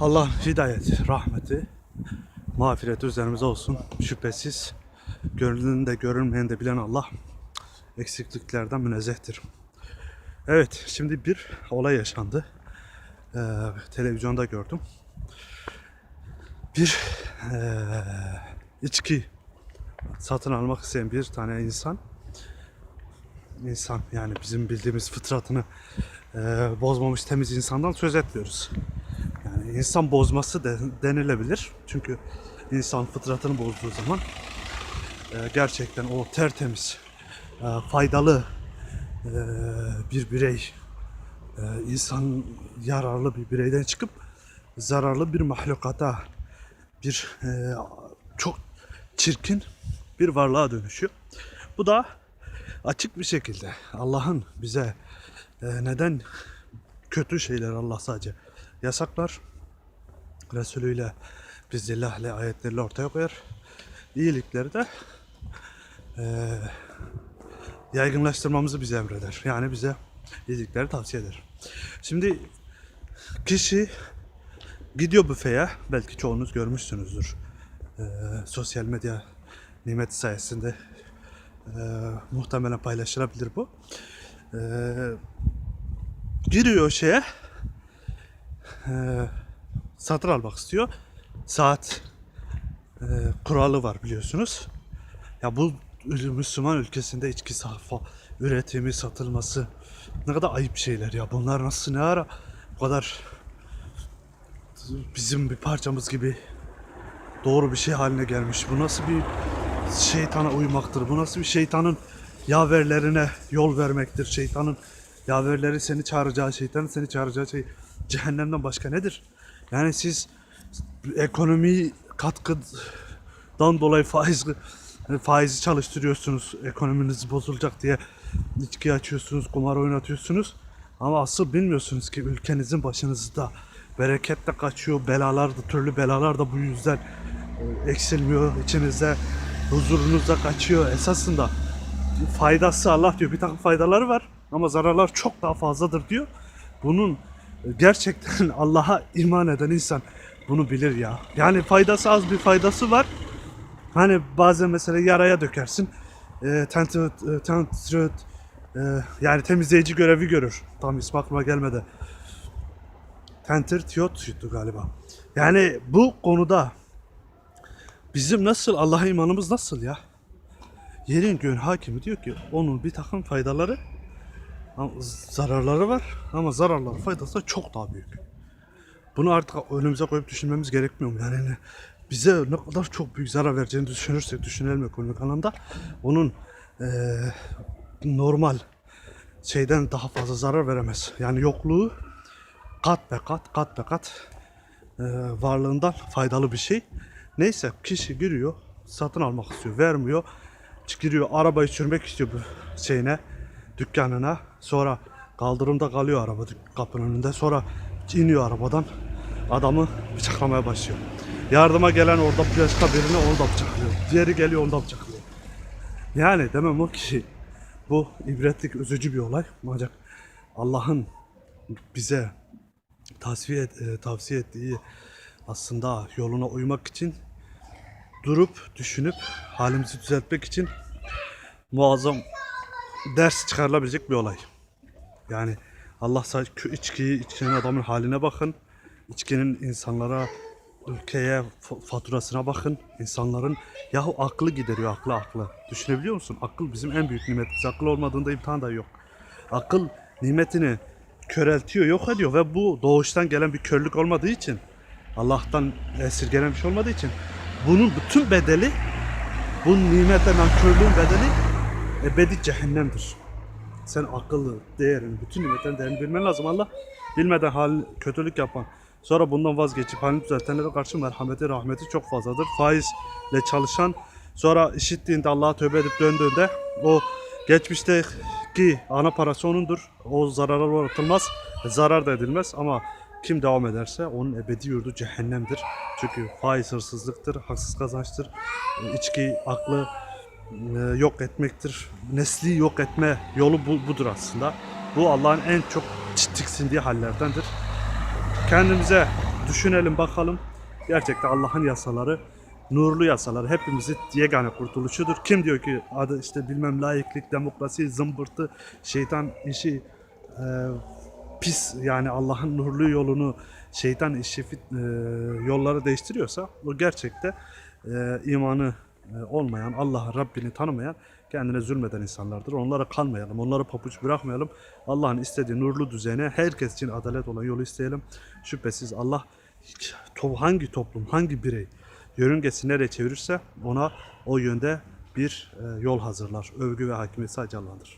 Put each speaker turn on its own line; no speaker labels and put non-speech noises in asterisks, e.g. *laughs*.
Allah hidayet, rahmeti, mağfireti üzerimize olsun. Şüphesiz görünen de görünmeyen de bilen Allah eksikliklerden münezzehtir. Evet, şimdi bir olay yaşandı. Ee, televizyonda gördüm. Bir ee, içki satın almak isteyen bir tane insan insan yani bizim bildiğimiz fıtratını ee, bozmamış temiz insandan söz etmiyoruz. İnsan bozması de, denilebilir. Çünkü insan fıtratını bozduğu zaman e, gerçekten o tertemiz, e, faydalı e, bir birey, e, insan yararlı bir bireyden çıkıp zararlı bir mahlukata, bir e, çok çirkin bir varlığa dönüşüyor. Bu da açık bir şekilde Allah'ın bize e, neden kötü şeyler Allah sadece yasaklar. Resulüyle bizillahle ayetleriyle ortaya koyar. İyilikleri de e, yaygınlaştırmamızı bize emreder. Yani bize iyilikleri tavsiye eder. Şimdi kişi gidiyor büfeye. Belki çoğunuz görmüşsünüzdür. E, sosyal medya nimeti sayesinde e, muhtemelen paylaşılabilir bu. E, giriyor şeye e, satın almak istiyor. Saat e, kuralı var biliyorsunuz. Ya bu Müslüman ülkesinde içki safa üretimi, satılması ne kadar ayıp şeyler ya. Bunlar nasıl ne ara bu kadar bizim bir parçamız gibi doğru bir şey haline gelmiş. Bu nasıl bir şeytana uymaktır? Bu nasıl bir şeytanın yaverlerine yol vermektir? Şeytanın yaverleri seni çağıracağı, şeytanın seni çağıracağı şey cehennemden başka nedir? Yani siz ekonomi katkıdan dolayı faiz faizi çalıştırıyorsunuz. Ekonominiz bozulacak diye içki açıyorsunuz, kumar oynatıyorsunuz. Ama asıl bilmiyorsunuz ki ülkenizin başınızda bereket de kaçıyor, belalar da türlü belalar da bu yüzden e, eksilmiyor içinizde. Huzurunuz da kaçıyor. Esasında faydası Allah diyor. Bir takım faydaları var ama zararlar çok daha fazladır diyor. Bunun gerçekten *laughs* Allah'a iman eden insan bunu bilir ya. Yani faydası az bir faydası var. Hani bazen mesela yaraya dökersin. E, tentret, e, tentret, e, yani temizleyici görevi görür. Tam ismi aklıma gelmedi. Tentirtiyot'tu galiba. Yani bu konuda bizim nasıl Allah'a imanımız nasıl ya? Yerin göğün hakimi diyor ki onun bir takım faydaları zararları var ama zararları faydası da çok daha büyük. Bunu artık önümüze koyup düşünmemiz gerekmiyor mu? Yani ne- bize ne kadar çok büyük zarar vereceğini düşünürsek, düşünelim ekonomik anlamda. Onun eee, normal şeyden daha fazla zarar veremez. Yani yokluğu kat be kat, kat be kat eee, varlığından faydalı bir şey. Neyse kişi giriyor, satın almak istiyor, vermiyor. Giriyor, arabayı sürmek istiyor bu şeyine, dükkanına. Sonra kaldırımda kalıyor araba kapının önünde. Sonra iniyor arabadan. Adamı bıçaklamaya başlıyor. Yardıma gelen orada başka birini onu da bıçaklıyor. Diğeri geliyor onu da bıçaklıyor. Yani demem o ki bu ibretlik üzücü bir olay. Ancak Allah'ın bize tavsiye, et- e, tavsiye ettiği aslında yoluna uymak için durup düşünüp halimizi düzeltmek için muazzam ders çıkarılabilecek bir olay. Yani Allah sadece içkiyi içen adamın haline bakın. İçkinin insanlara, ülkeye fa- faturasına bakın. İnsanların yahu aklı gideriyor aklı aklı. Düşünebiliyor musun? Akıl bizim en büyük nimetimiz. Akıl olmadığında imtihan da yok. Akıl nimetini köreltiyor, yok ediyor ve bu doğuştan gelen bir körlük olmadığı için Allah'tan şey olmadığı için bunun bütün bedeli bu nimetten körlüğün bedeli ebedi cehennemdir. Sen akıllı, değerini, bütün nimetlerin değerini bilmen lazım. Allah bilmeden hal kötülük yapan, sonra bundan vazgeçip halini düzeltenlere karşı merhameti, rahmeti çok fazladır. Faizle çalışan, sonra işittiğinde Allah'a tövbe edip döndüğünde o geçmişteki ana parası onundur. O zarara uğratılmaz, zarar da edilmez ama kim devam ederse onun ebedi yurdu cehennemdir. Çünkü faiz hırsızlıktır, haksız kazançtır, içki, aklı, yok etmektir. Nesli yok etme yolu bu, budur aslında. Bu Allah'ın en çok tiksindiği hallerdendir. Kendimize düşünelim bakalım. Gerçekten Allah'ın yasaları, nurlu yasaları hepimizi yegane kurtuluşudur. Kim diyor ki adı işte bilmem layıklık, demokrasi, zımbırtı, şeytan işi e, pis yani Allah'ın nurlu yolunu şeytan işi e, yolları değiştiriyorsa o gerçekte e, imanı e, olmayan, Allah'ı Rabbini tanımayan, kendine zulmeden insanlardır. Onlara kanmayalım, onlara papuç bırakmayalım. Allah'ın istediği nurlu düzene herkes için adalet olan yolu isteyelim. Şüphesiz Allah hangi toplum, hangi birey yörüngesi nereye çevirirse ona o yönde bir e, yol hazırlar. Övgü ve hakimiyet sadece Allah'ındır.